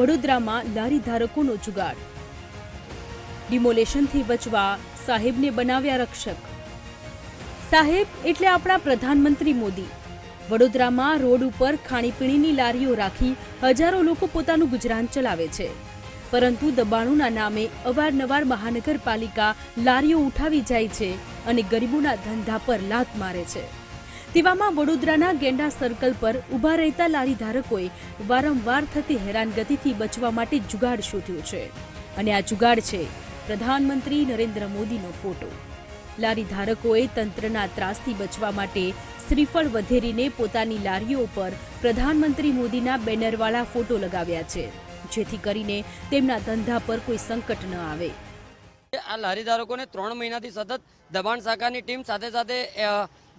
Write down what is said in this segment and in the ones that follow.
વડોદરામાં લારી ધારકોનો જુગાડ ડિમોલેશનથી બચવા સાહેબને બનાવ્યા રક્ષક. સાહેબ એટલે આપણા પ્રધાનમંત્રી મોદી. વડોદરામાં રોડ ઉપર ખાણીપીણીની લારીઓ રાખી હજારો લોકો પોતાનું ગુજરાન ચલાવે છે. પરંતુ દબાણોના નામે અવારનવાર મહાનગરપાલિકા લારીઓ ઉઠાવી જાય છે અને ગરીબોના ધંધા પર લાત મારે છે. તેવામાં વડોદરાના ગેંડા સર્કલ પર ઊભા રહેતા લારી ધારકોએ વારંવાર થતી હેરાનગતિથી બચવા માટે જુગાડ શોધ્યો છે. અને આ જુગાડ છે પ્રધાનમંત્રી નરેન્દ્ર મોદીનો ફોટો. લારી ધારકોએ તંત્રના ત્રાસથી બચવા માટે શ્રીફળ વધેરીને પોતાની લારીઓ પર પ્રધાનમંત્રી મોદીના બેનરવાળા ફોટો લગાવ્યા છે, જેથી કરીને તેમના ધંધા પર કોઈ સંકટ ન આવે. આ લારીધારકોને ત્રણ મહિનાથી સતત દબાણ શાખાની ટીમ સાથે સાથે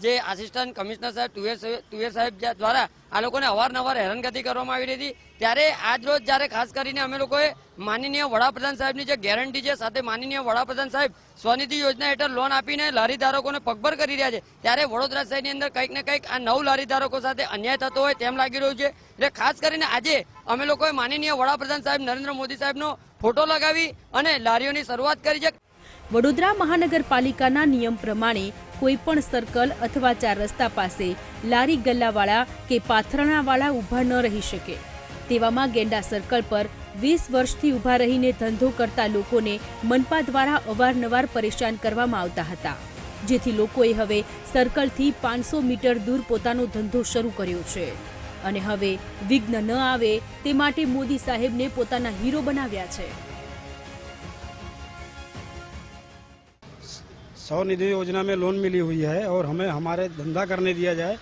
જે આસિસ્ટન્ટ કમિશનર સાહેબ, તુવેર તુવેર સાહેબ દ્વારા આ લોકોને અવારનવાર હેરાનગતિ કરવામાં આવી રહી હતી. ત્યારે આજ રોજ જ્યારે ખાસ કરીને અમે લોકોએ માનનીય વડાપ્રધાન સાહેબની જે ગેરંટી છે, સાથે માનનીય વડાપ્રધાન સાહેબ સ્વનિધિ યોજના હેઠળ લોન આપીને લારીધારકોને પગભર કરી રહ્યા છે. ત્યારે વડોદરા શહેરની અંદર કંઈક ને કંઈક આ નવ લારીધારકો સાથે અન્યાય થતો હોય તેમ લાગી રહ્યું છે. એટલે ખાસ કરીને આજે અમે લોકોએ માનનીય વડાપ્રધાન સાહેબ નરેન્દ્ર મોદી સાહેબનો ફોટો લગાવી અને લારીઓની શરૂઆત કરી છે. વડોદરા મહાનગરપાલિકાના નિયમ પ્રમાણે કોઈ પણ સર્કલ અથવા ચાર રસ્તા પાસે લારી ગલ્લાવાળા કે પાથરણાવાળા ઊભા ન રહી શકે. તેવામાં ગેંડા સર્કલ પર વીસ વર્ષથી ઊભા રહીને ધંધો કરતા લોકોને મનપા દ્વારા અવારનવાર પરેશાન કરવામાં આવતા હતા, જેથી લોકોએ હવે સર્કલથી પાંચસો મીટર દૂર પોતાનો ધંધો શરૂ કર્યો છે. અને હવે વિઘ્ન ન આવે તે માટે મોદી સાહેબને પોતાના હીરો બનાવ્યા છે. स्वनिधि योजना में लोन मिली हुई है और हमें हमारे धंधा करने दिया जाए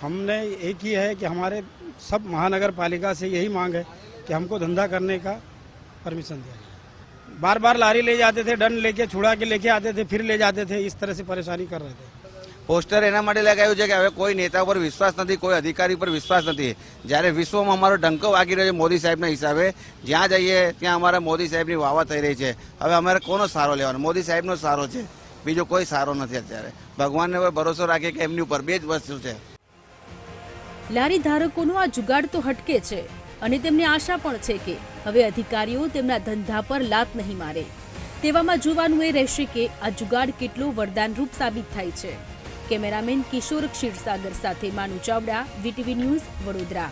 हमने एक ही है कि हमारे सब महानगर पालिका से यही मांग है कि हमको धंधा करने का परमिशन दिया जाए बार बार लारी ले जाते थे दंड लेके छुड़ा के लेके आते थे फिर ले जाते थे इस तरह से परेशानी कर रहे थे પોસ્ટર એના માટે લગાવ્યું છે કે હવે કોઈ નેતા પર વિશ્વાસ નથી કોઈ અધિકારી પર વિશ્વાસ નથી જ્યારે વિશ્વમાં અમારો ડંકો વાગી રહ્યો છે મોદી સાહેબના હિસાબે જ્યાં જઈએ ત્યાં અમારા મોદી સાહેબની વાવા થઈ રહી છે હવે અમારે કોનો સારો લેવાનો મોદી સાહેબનો સારો છે બીજો કોઈ સારો નથી અત્યારે. ભગવાનને હવે ભરોસો રાખીએ કે એમની ઉપર બે જ વસ્તુ છે. લારી ધારકોનો આ જુગાડ તો હટકે છે અને તેમને આશા પણ છે કે હવે અધિકારીઓ તેમના ધંધા પર લાત નહીં મારે. તેવામાં જોવાનું એ રહેશે કે આ જુગાડ કેટલો વરદાનરૂપ સાબિત થાય છે. કેમેરામેન કિશોર ક્ષીરસાગર સાથે માનુ ચાવડા, વીટીવી ન્યૂઝ વડોદરા.